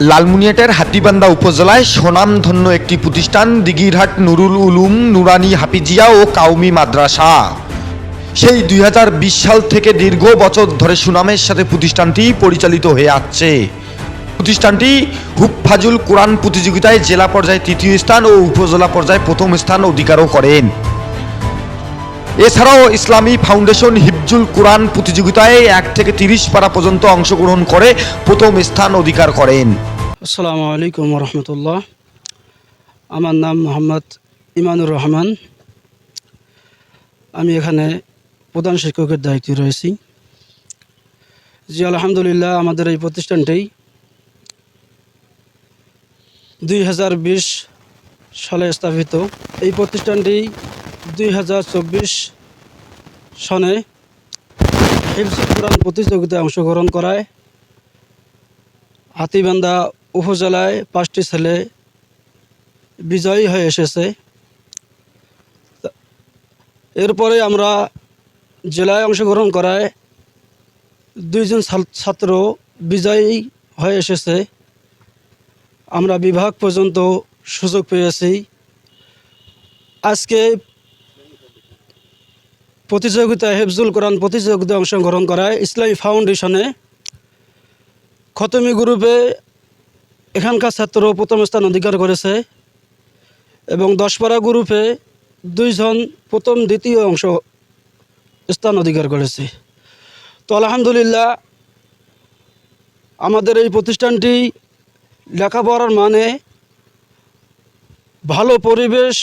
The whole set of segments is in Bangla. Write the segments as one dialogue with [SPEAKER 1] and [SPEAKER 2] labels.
[SPEAKER 1] লালমুনিয়াটের হাতিবান্ধা উপজেলায় স্বনামধন্য একটি প্রতিষ্ঠান, দিঘিরহাট, নুরুল উলুম, নুরানি হাফিজিয়া ও কাউমি মাদ্রাসা। সেই দুই হাজার বিশ সাল থেকে দীর্ঘ বছর ধরে সুনামের সাথে প্রতিষ্ঠানটি পরিচালিত হয়ে আসছে। প্রতিষ্ঠানটি হুকফাজুল কোরআন প্রতিযোগিতায় জেলা পর্যায়ে তৃতীয় স্থান ও উপজেলা পর্যায়ে প্রথম স্থান অধিকারও করেন। এছাড়াও ইসলামী ফাউন্ডেশন হিফজুল কোরআন প্রতিযোগিতায় এক থেকে তিরিশ পারা পর্যন্ত অংশগ্রহণ করে প্রথম স্থান অধিকার করেন।
[SPEAKER 2] আসসালামু আলাইকুম রহমতুল্লাহ। আমার নাম মোহাম্মদ ইমানুর রহমান। আমি এখানে প্রধান শিক্ষকের দায়িত্বে রয়েছি। জি, আলহামদুলিল্লাহ, আমাদের এই প্রতিষ্ঠানটি দুই হাজার বিশ সালে স্থাপিত। এই প্রতিষ্ঠানটি দুই হাজার চব্বিশ সনে হিফজুল কোরআন প্রতিযোগিতায় অংশগ্রহণ করায় হাতিবান্ধা উপজেলায় পাঁচটি ছেলে বিজয়ী হয়ে এসেছে। এরপরে আমরা জেলায় অংশগ্রহণ করায় দুইজন ছাত্র বিজয়ী হয়ে এসেছে। আমরা বিভাগ পর্যন্ত সুযোগ পেয়েছি। আজকে প্রতিযোগিতায় হেফজুল কোরআন প্রতিযোগিতায় অংশগ্রহণ করায় ইসলামী ফাউন্ডেশনে খতমি গ্রুপে এখানকার ছাত্র প্রথম স্থান অধিকার করেছে এবং দশপাড়া গ্রুপে দুইজন প্রথম দ্বিতীয় অংশ স্থান অধিকার করেছে। তো আলহামদুলিল্লাহ, আমাদের এই প্রতিষ্ঠানটি লেখাপড়ার মানে ভালো পরিবেশ,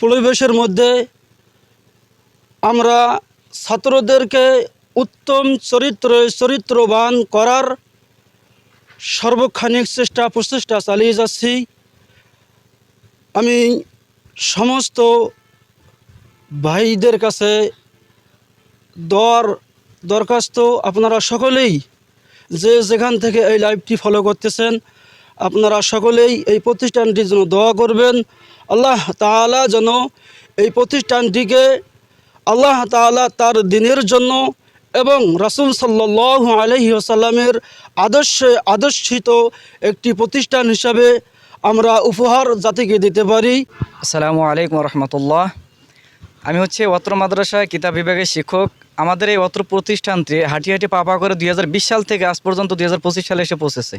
[SPEAKER 2] পরিবেশের মধ্যে আমরা ছাত্রদেরকে উত্তম চরিত্রে চরিত্রবান করার সর্বক্ষণিক চেষ্টা, প্রচেষ্টা চালিয়ে যাচ্ছি। আমি সমস্ত ভাইদের কাছে দর, দরখাস্ত আপনারা সকলেই যে যেখান থেকে এই লাইভটি ফলো করতেছেন, আপনারা সকলেই এই প্রতিষ্ঠানটির জন্য দোয়া করবেন। আল্লাহ তাআলা যেন এই প্রতিষ্ঠানটিকে আল্লাহ তাআলা তার দিনের জন্য এবং রাসূল সাল্লাহ আলহি আসাল্লামের আদর্শে আদর্শিত একটি প্রতিষ্ঠান হিসাবে আমরা উপহার জাতিকে দিতে পারি।
[SPEAKER 3] আসসালামু আলাইকুম রহমতুল্লাহ। আমি হচ্ছে অত্র মাদ্রাসা কিতাব বিভাগের শিক্ষক। আমাদের এই অত্র প্রতিষ্ঠানটি হাঁটি হাঁটি পা পা করে দুই হাজার বিশ সাল থেকে আজ পর্যন্ত দুই হাজার পঁচিশ সালে এসে পৌঁছেছে।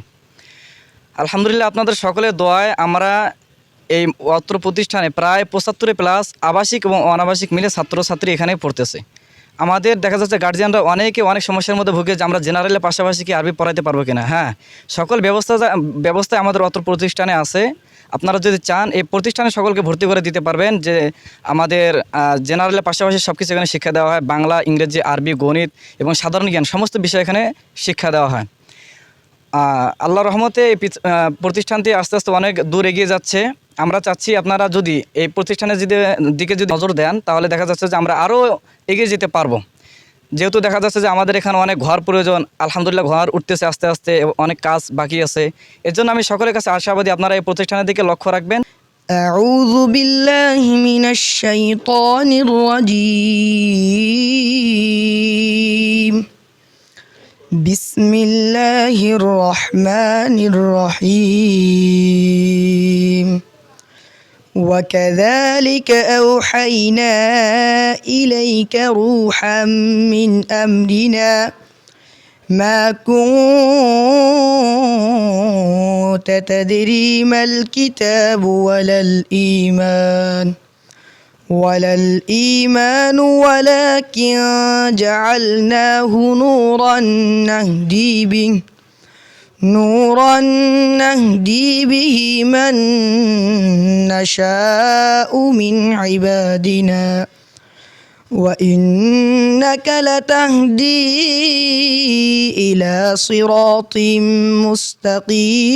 [SPEAKER 3] আলহামদুলিল্লাহ আপনাদের সকলের দোয়ায় আমরা এই অত্র প্রতিষ্ঠানে প্রায় পঁচাত্তরে প্লাস আবাসিক এবং অনাবাসিক মিলে ছাত্রছাত্রী এখানে পড়তেছে। আমাদের দেখা যাচ্ছে গার্জিয়ানরা অনেকে অনেক সমস্যার মধ্যে ভুগে যে আমরা জেনারেলের পাশাপাশি কি আরবি পড়াইতে পারব কিনা? হ্যাঁ সকল ব্যবস্থা ব্যবস্থায় আমাদের অত্র প্রতিষ্ঠানে আছে। আপনারা যদি চান, এই প্রতিষ্ঠানে সকলকে ভর্তি করে দিতে পারবেন যে আমাদের জেনারেলের পাশাপাশি সব কিছু এখানে শিক্ষা দেওয়া হয়। বাংলা, ইংরেজি, আরবি, গণিত এবং সাধারণ জ্ঞান, সমস্ত বিষয় এখানে শিক্ষা দেওয়া হয়। আল্লাহ রহমতে এই পিছ- আহ, প্রতিষ্ঠানটি আস্তে আস্তে অনেক দূর এগিয়ে যাচ্ছে আমরা চাচ্ছি আপনারা যদি এই প্রতিষ্ঠানের যদি দিকে যদি নজর দেন তাহলে দেখা যাচ্ছে যে আমরা আরও এগিয়ে যেতে পারবো যেহেতু দেখা যাচ্ছে যে আমাদের এখানে অনেক ঘর প্রয়োজন আলহামদুলিল্লাহ ঘর উঠতেছে আস্তে আস্তে এবং অনেক কাজ বাকি আছে এর জন্য আমি সকলের কাছে আশাবাদী আপনারা এই প্রতিষ্ঠানের দিকে লক্ষ্য রাখবেন
[SPEAKER 4] أعوذ بالله من الشيطان الرجيم بسم الله الرحمن الرحيم. وكذلك أوحينا إليك روحا من أمرنا ما كنت تدري ما الكتاب ولا الإيمان. ولا الإيمان ولكن جعلناه نورا نهدي به نورا نهدي به من نشاء من عبادنا. وإنك لتهدي إلى صراط مستقيم.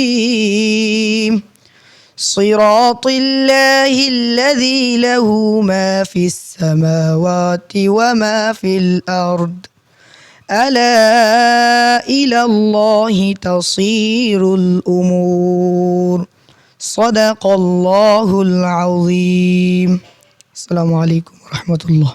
[SPEAKER 4] صراط الله الذي له ما في السماوات وما في الأرض. ألا إلى الله تصير الأمور. صدق الله العظيم. السلام عليكم ورحمة الله.